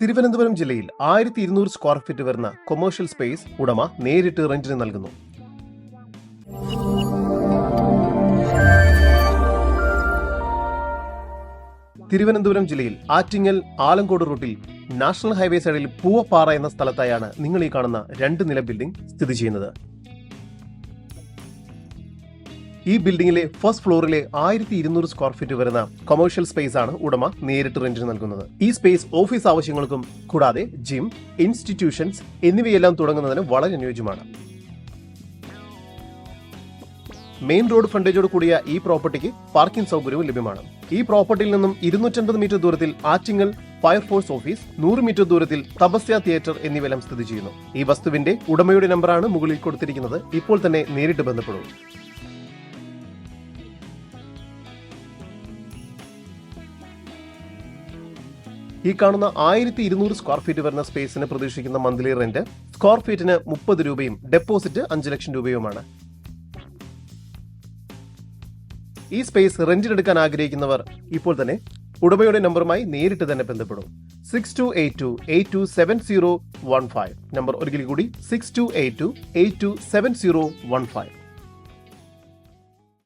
തിരുവനന്തപുരം ജില്ലയിൽ ആയിരത്തി ഇരുന്നൂറ് സ്ക്വയർ ഫീറ്റ് വരുന്ന കൊമേഴ്ഷ്യൽ സ്പേസ് ഉടമ നേരിട്ട് റെന്റിന് നൽകുന്നു. തിരുവനന്തപുരം ജില്ലയിൽ ആറ്റിങ്ങൽ ആലങ്കോട് റൂട്ടിൽ നാഷണൽ ഹൈവേ സൈഡിൽ പൂവപ്പാറ എന്ന സ്ഥലത്തായാണ് നിങ്ങൾ ഈ കാണുന്ന രണ്ട് നില ബിൽഡിംഗ് സ്ഥിതി ചെയ്യുന്നത്. ഈ ബിൽഡിംഗിലെ ഫസ്റ്റ് ഫ്ലോറിലെ ആയിരത്തി ഇരുന്നൂറ് സ്ക്വയർ ഫീറ്റ് വരുന്ന കൊമേഴ്ഷ്യൽ സ്പേസ് ആണ് ഉടമ നേരിട്ട് റെന്റിന് നൽകുന്നത്. ഈ സ്പേസ് ഓഫീസ് ആവശ്യങ്ങൾക്കും കൂടാതെ ജിം ഇൻസ്റ്റിറ്റ്യൂഷൻസ് എന്നിവയെല്ലാം തുടങ്ങുന്നതിന് വളരെ അനുയോജ്യമാണ്. മെയിൻ റോഡ് ഫ്രണ്ടേജോട് കൂടിയ ഈ പ്രോപ്പർട്ടിക്ക് പാർക്കിംഗ് സൗകര്യവും ലഭ്യമാണ്. ഈ പ്രോപ്പർട്ടിയിൽ നിന്നും ഇരുന്നൂറ്റൻപത് മീറ്റർ ദൂരത്തിൽ ആറ്റിങ്ങൽ ഫയർഫോഴ്സ് ഓഫീസ് നൂറ് മീറ്റർ ദൂരത്തിൽ തപസ്യ തിയേറ്റർ എന്നിവയെല്ലാം സ്ഥിതി ചെയ്യുന്നു. ഈ വസ്തുവിന്റെ ഉടമയുടെ നമ്പറാണ് മുകളിൽ കൊടുത്തിരിക്കുന്നത്. ഇപ്പോൾ തന്നെ നേരിട്ട് ബന്ധപ്പെടും ഈ കാണുന്ന ആയിരത്തി ഇരുന്നൂറ് സ്ക്വയർ ഫീറ്റ് വരുന്ന സ്പേസിന് പ്രതീക്ഷിക്കുന്ന മന്ത്ലി റെന്റ് സ്ക്വയർ ഫീറ്റിന് മുപ്പത് രൂപയും ഡെപ്പോസിറ്റ് അഞ്ച് ലക്ഷം രൂപയുമാണ്. ഈ സ്പേസ് റെന്റിനെടുക്കാൻ ആഗ്രഹിക്കുന്നവർ ഇപ്പോൾ തന്നെ ഉടമയുടെ നമ്പറുമായി നേരിട്ട് തന്നെ ബന്ധപ്പെടും. Six two eight two eight two seven zero one five number ഒരിക്കൽ കൂടി six two eight two eight two seven zero one five